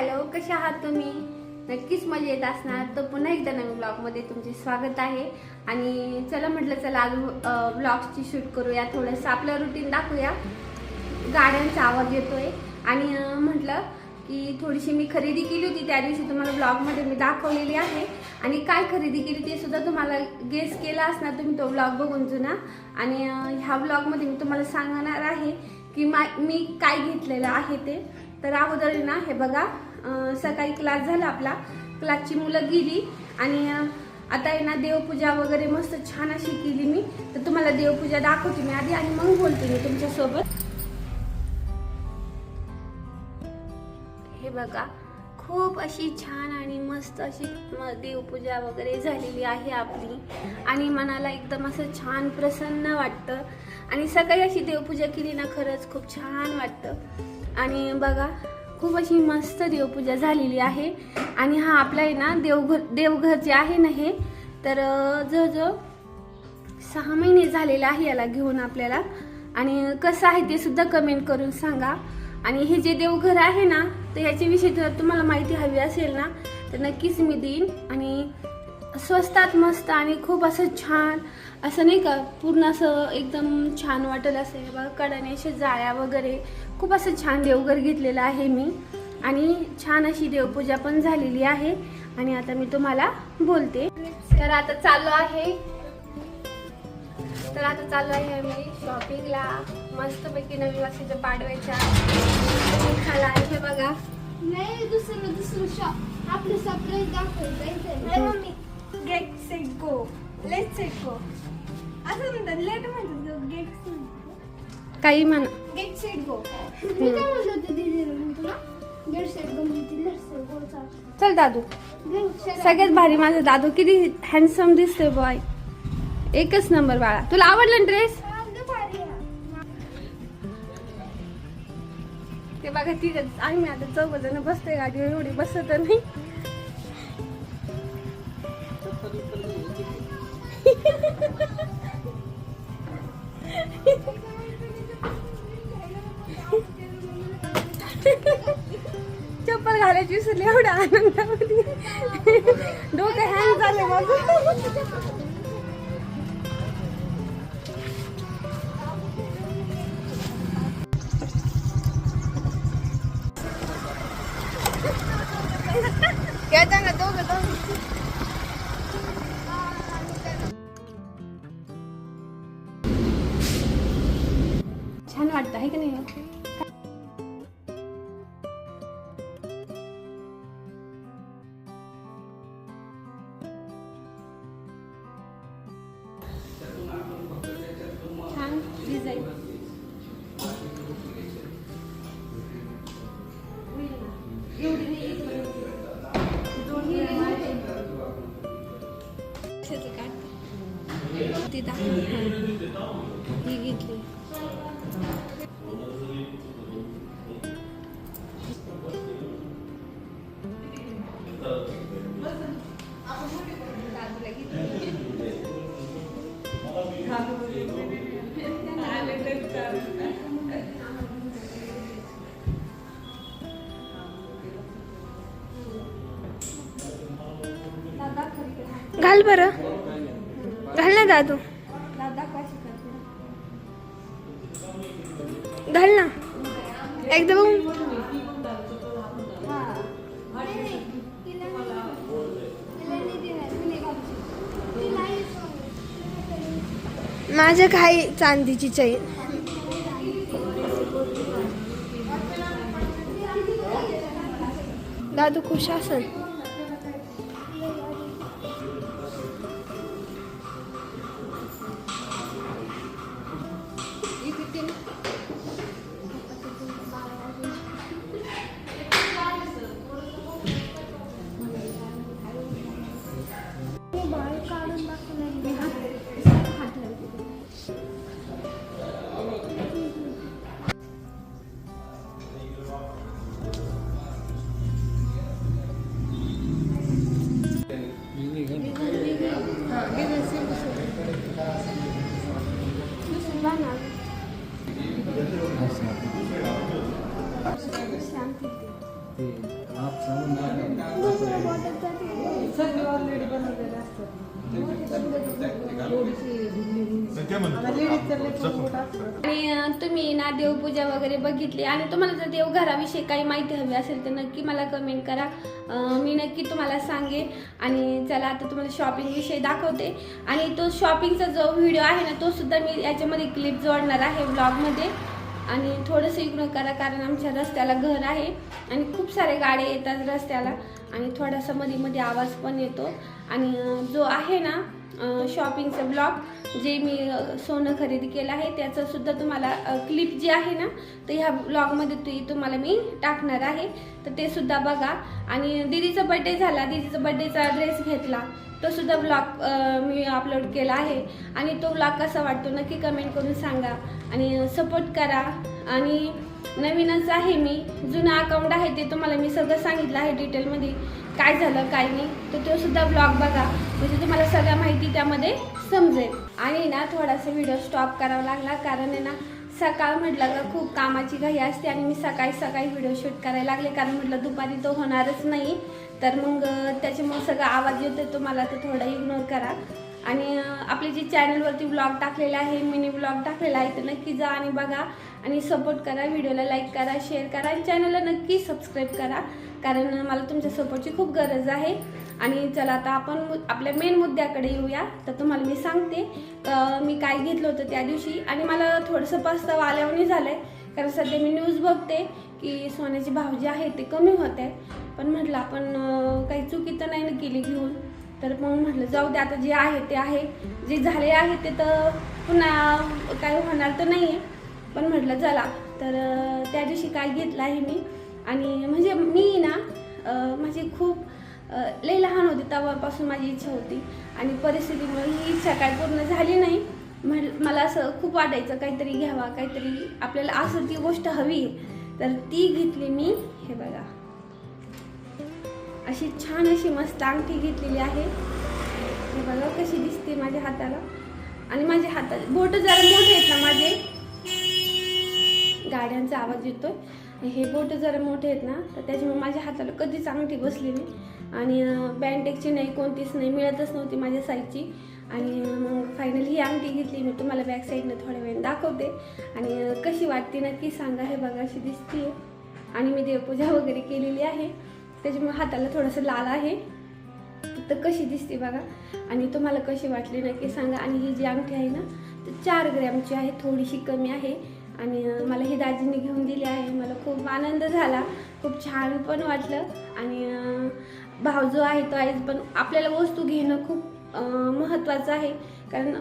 Hello कसे आहात तुम्ही? नक्कीच मजा येत असणार. तर पुन्हा एकदा नवीन ब्लॉगमध्ये तुमचे स्वागत आहे. आणि चला म्हटलं चला आज ब्लॉग्सची शूट करूया. थोडंसं आपलं रुटीन दाखवूया. गाड्यांचा आवाज येतोय. आणि म्हटलं की थोडीशी मी खरेदी केली होती. त्या दिवशी तुम्हाला ब्लॉगमध्ये मी दाखवलेली आहे. आणि काय खरेदी केली ते सुद्धा तुम्हाला गेस केला असणार. तुम्ही तो ब्लॉग बघून जुना. आणि ह्या ब्लॉगमध्ये मी तुम्हाला सांगणार आहे की मा मी काय घेतलेलं आहे ते. तर अगोदर ना हे बघा. सकाळी क्लास झाला आपला. क्लासची मुलं गेली आणि आता आहे ना देवपूजा वगैरे मस्त छान अशी केली मी. तर तुम्हाला देवपूजा दाखवते मी आधी आणि मग बोलते मी तुमच्यासोबत. हे बघा खूप अशी छान आणि मस्त अशी देवपूजा वगैरे झालेली आहे आपली. आणि मनाला एकदम असं छान प्रसन्न वाटतं. आणि सकाळी अशी देवपूजा केली ना खरंच खूप छान वाटतं. आणि बघा खूप अशी मस्त देवपूजा झालेली आहे. आणि हा आपला आहे ना देवघर देवघर जे आहे ना हे तर जवळजवळ सहा महिने झालेले आहे याला घेऊन आपल्याला. आणि कसं आहे ते सुद्धा कमेंट करून सांगा. आणि हे जे देवघर आहे ना तर याच्याविषयी जर तुम्हाला माहिती हवी असेल ना तर नक्कीच मी देईन. आणि स्वस्तात मस्त आणि खूप असं छान असं नाही का पूर्ण असं एकदम छान वाटेल असं हे बघा कडाने अशा जाळ्या वगैरे खूप असं छान देवघर घेतलेलं आहे मी. आणि छान अशी देवपूजा पण झालेली आहे. आणि आता मी तुम्हाला बोलते. तर आता चालू आहे. तर आता चालू आहे मी शॉपिंगला मस्तपैकी नवीन वर्षाच्या पाडव्याच्या खाला हे बघा. नाही दुसरं दुसरं शॉप आपलं सरप्राईज दाखवायचं नाही mummy. Get set go let set go असं म्हणतात लेट म्हणतात गेट काही म्हणा गेट सेट गो मी काय म्हणलं होतं दीदीला मी तुला गेट सेट गमली ती लेट सेट गोचा चल दादू सगळ्यात भारी माझा दादू किती हँडसम दिसतोय बॉय एकच नंबर बाळा तुला आवडला ड्रेस ते बघा ती आम्ही आता चौघ जण बसतोय गाडीवर एवढी बसत नाही डोकं हँग झालं माझं. छान वाटतं आहे की नाही? काढते? ती दाखव. हा. ही घेतली दादूला घेतली. दादा खरी कर. घाल बरं घाल ना दादू दादा घाल ना. एकदा बघून माझ्या काही चांदीची चैन. दादू खुश असन. आणि तुम्ही ना देवपूजा वगैरे बघितली. आणि तुम्हाला जर देवघराविषयी काही माहिती हवी असेल तर नक्की मला कमेंट करा. मी नक्की तुम्हाला सांगेन. आणि चला आता तुम्हाला शॉपिंग विषयी दाखवते. आणि तो शॉपिंगचा जो व्हिडिओ आहे ना तो सुद्धा मी याच्यामध्ये क्लिप जोडणार आहे ब्लॉगमध्ये आणि थोडंसं इग्नोर करा कारण आमच्या रस्त्याला घर आहे आणि खूप सारे गाड्या येतात रस्त्याला आणि थोडासा मध्ये मध्ये आवाज पण येतो. आणि जो आहे ना शॉपिंगचा ब्लॉग जे मी सोनं खरेदी केलं आहे त्याचं सुद्धा तुम्हाला क्लिप जी आहे ना तर ह्या ब्लॉगमध्ये ती तुम्हाला मी टाकणार आहे. तर ते सुद्धा बघा. आणि दीदीचा बड्डे झाला. दीदीचा बड्डेचा ड्रेस घेतला. तो सुद्धा ब्लॉग मी अपलोड केला आहे. आणि तो ब्लॉग कसा वाटतो नक्की कमेंट करून सांगा. आणि सपोर्ट करा. आणि नवीनच आहे मी. जुनं अकाउंट आहे ते तुम्हाला मी सगळं सांगितलं आहे डिटेलमध्ये काय झालं काय नाही तर तो सुद्धा ब्लॉग बघा. म्हणजे तुम्हाला सगळ्या माहिती त्यामध्ये समजेल. आणि ना थोडासा व्हिडिओ स्टॉप करावा लागला. कारण आहे ना सकाळ म्हटलं का खूप कामाची घाई असते आणि मी सकाळी सकाळी व्हिडिओ शूट करायला लागले. कारण म्हटलं दुपारी तो होणारच नाही. तर मग त्याच्यामुळे सगळा आवाज येतो तुम्हाला तर थोडा इग्नोर करा. आणि आपले जे चॅनलवरती ब्लॉग टाकलेला आहे मिनी ब्लॉग टाकलेला आहे तर नक्की जा आणि बघा. आणि सपोर्ट करा व्हिडिओला लाईक करा शेअर करा आणि चॅनलला नक्की सबस्क्राईब करा. कारण मला तुमच्या सपोर्टची खूप गरज आहे. आणि चला आता आपण मु- आपल्या मेन मुद्द्याकडे येऊया. तर तुम्हाला मी सांगते मी काय घेतलं होतं त्या दिवशी आणि मला थोडंसं पस्तावा आल्यावणी झालं आहे कारण सध्या मी न्यूज बघते की सोन्याचे भाव जे आहे ते कमी होत आहे पण म्हटलं आपण काही चुकी तर नाही ना केली घेऊन. तर मग म्हटलं जाऊ दे आता जे आहे ते आहे. जे झाले आहे ते तर पुन्हा काय होणार तर नाही आहे पण म्हटलं चला तर त्या दिवशी काय घेतलं आहे मी? आणि म्हणजे मी ना माझी म्हणजे खूप लय लहान होती तेव्हापासून माझी इच्छा होती. आणि परिस्थितीमुळे ही इच्छा काय पूर्ण झाली नाही. म्हण- मला असं खूप वाटायचं काहीतरी घ्यावा काहीतरी आपल्याला असं ती गोष्ट हवी आहे. तर ती घेतली मी हे बघा. अशी छान अशी मस्त अंगठी घेतलेली आहे. हे बघा कशी दिसते माझ्या हाताला. आणि माझ्या हातात बोट जरा मोठे आहेत ना माझे. गाड्यांचा आवाज येतोय. हे बोट जरा मोठे आहेत ना तर त्याच्यामुळे माझ्या हाताला कधीच अंगठी बसली नाही. आणि बँडेकची नाही कोणतीच नाही मिळतच नव्हती माझ्या साईजची आणि मग फायनली ही अंगठी घेतली मी तुम्हाला बॅक साईडनं थोड्या वेळ दाखवते. आणि कशी वाटते नक्की सांगा हे बघा अशी दिसते आणि मी देवपूजा वगैरे केलेली आहे. त्याच्यामुळे हाताला थोडंसं लाल आहे. तर कशी दिसते बघा. आणि तुम्हाला कशी वाटली नक्की सांगा. आणि ही जी अंगठी आहे ना ती चार ग्रॅमची आहे थोडीशी कमी आहे. आणि मला ही दाजीने घेऊन दिली आहे. खूप आनंद झाला. खूप छान पण वाटलं. आणि भाव जो आहे तो आहेच पण आपल्याला वस्तू घेणं खूप महत्त्वाचं आहे. कारण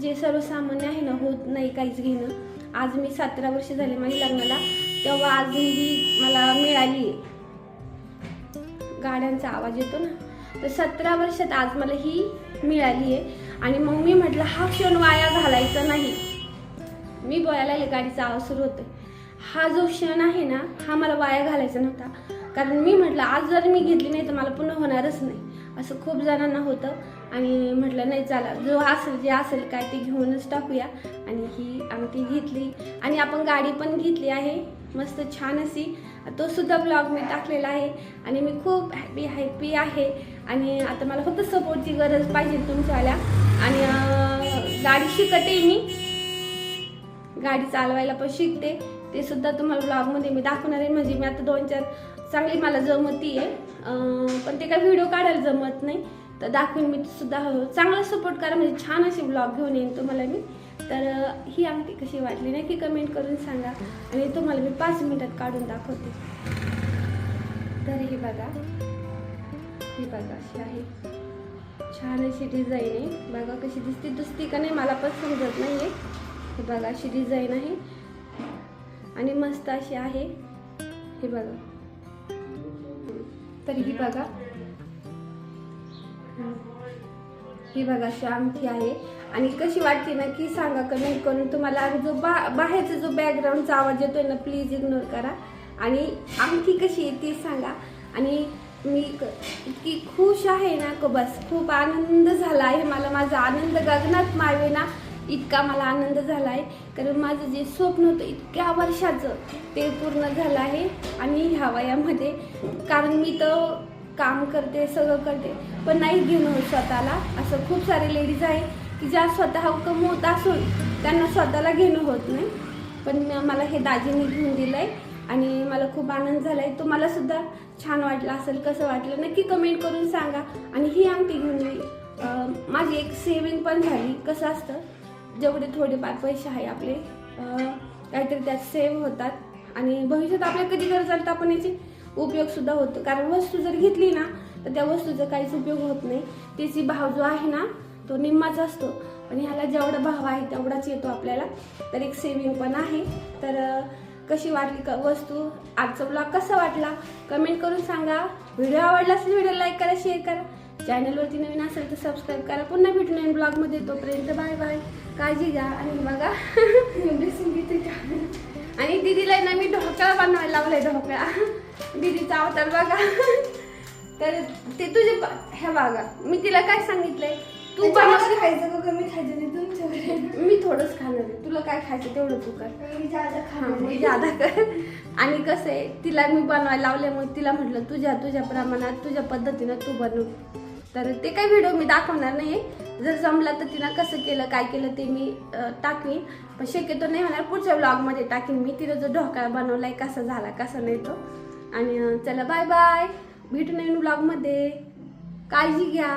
जे सर्वसामान्य आहे ना होत नाही काहीच घेणं. आज मी सतरा वर्ष झाले माझ्या लग्नाला. तेव्हा आज ही मला मिळाली. आहे गाड्यांचा आवाज येतो ना. तर सतरा वर्षात आज मला ही मिळाली आहे. आणि मग मी म्हटलं हा क्षण वाया घालायचा नाही. मी बोलायला गाडीचा आवाज सुरू होतोय हा जो क्षण आहे ना हा मला वाया घालायचा नव्हता. कारण मी म्हटलं आज जर मी घेतली नाही तर मला पुन्हा होणारच नाही. असं खूप जणांना होतं. आणि म्हटलं नाही चला जो असेल जे असेल काय ते घेऊनच टाकूया. आणि ही अंगठी घेतली. आणि आपण गाडी पण घेतली आहे. मस्त छान अशी. तो सुद्धा ब्लॉग मी टाकलेला आहे. आणि मी खूप हॅपी हॅपी आहे. आणि आता मला फक्त सपोर्टची गरज पाहिजे तुमच्यावाल्या आणि गाडी शिकते मी. गाडी चालवायला पण शिकते. ते सुद्धा तुम्हाला ब्लॉगमध्ये मी दाखवणार आहे. म्हणजे मी आता दोन चार चांगली मला जमती आहे पण ते काय व्हिडिओ काढायला जमत नाही. तर दाखवेन मी सुद्धा. हो, चांगला सपोर्ट करा. म्हणजे छान असे ब्लॉग घेऊन येईन तुम्हाला मी. तर ही अंगठी कशी वाटली नाही की कमेंट करून सांगा. आणि तुम्हाला मी पाच मिनिटात काढून दाखवते. तर हे बघा. ही बघा अशी आहे. छान अशी डिझाईन आहे. बघा कशी दिसते दिसते का नाही मला पण समजत नाही आहे हे बघा अशी डिझाईन आहे. आणि मस्त अशी आहे. हे बघा. तर ही बघा. ही बघा अशी अंगठी आहे. आणि कशी वाटते ना की सांगा कमेंट करून तुम्हाला. आणि जो बा बाहेरचा जो बॅकग्राऊंडचा आवाज येतोय ना प्लीज इग्नोर करा. आणि अंगठी कशी आहे ती सांगा. आणि मी क- इतकी खुश आहे ना का बस. खूप आनंद झाला आहे मला. माझा आनंद गगनात मावे ना इतका मला आनंद झाला आहे कारण माझं जे स्वप्न होतं इतक्या वर्षाचं ते पूर्ण झालं आहे. आणि ह्या वयामध्ये कारण मी तर काम करते सगळं करते पण नाही घेऊन होत स्वतःला. असं खूप सारे लेडीज आहे की ज्या स्वतः कमवत असून त्यांना स्वतःला घेणं होत नाही. पण मला हे दाजीने घेऊन दिलं आहे आणि मला खूप आनंद झाला आहे तुम्हाला सुद्धा छान वाटलं असेल कसं वाटलं नक्की कमेंट करून सांगा. आणि ही अंगठी घेऊन मी माझी एक सेविंग पण झाली. कसं असतं? जेवढे थोडेफार पैसे आहे आपले काहीतरी त्यात सेव्ह होतात. आणि भविष्यात आपल्या कधी गरज आली तर आपण याची उपयोगसुद्धा होतो. कारण वस्तू जर घेतली ना तर त्या वस्तूचा काहीच उपयोग होत नाही. त्याची भाव जो आहे ना तो निम्माच असतो. पण ह्याला जेवढा भाव आहे तेवढाच येतो आपल्याला. तर एक सेविंग पण आहे. तर कशी वाटली का वस्तू? आजचा ब्लॉग कसा वाटला? कमेंट करून सांगा. व्हिडिओ आवडला असेल व्हिडिओ लाईक करा शेअर करा. चॅनलवरती नवीन असेल तर सबस्क्राईब करा. पुन्हा भेटू नवीन ब्लॉगमध्ये तोपर्यंत बाय बाय काळजी घ्या. आणि बघा. ड्रेसिंग घेते आणि दिदीला ना मी ढोकळा बनवायला लावलाय ढोकळा. दिदीचा अवतार बघा. तर ते तुझे प- हे बघा. मी तिला काय सांगितलंय? तू तू बनव. खायचं का कमी खायचं तुमच्याकडे. मी थोडंच खाणार आहे. तुला काय खायचं तेवढं तू कर. मी जादा खाणार मग जादा कर. आणि कसं आहे तिला मी बनवायला लावले मग तिला म्हटलं तुझ्या तुझ्या प्रमाणात तुझ्या पद्धतीनं तू बनव. तर ते काही व्हिडिओ मी दाखवणार नाही जर जमला तर तिनं कसं केलं काय केलं ते मी टाकीन. पण शक्यतो नाही होणार पुढच्या व्लॉगमध्ये टाकीन मी. तिनं जो ढोकळा बनवलाय कसा झाला कसा नाही तो. आणि चला बाय बाय भेटू नवीन व्लॉगमध्ये काळजी घ्या.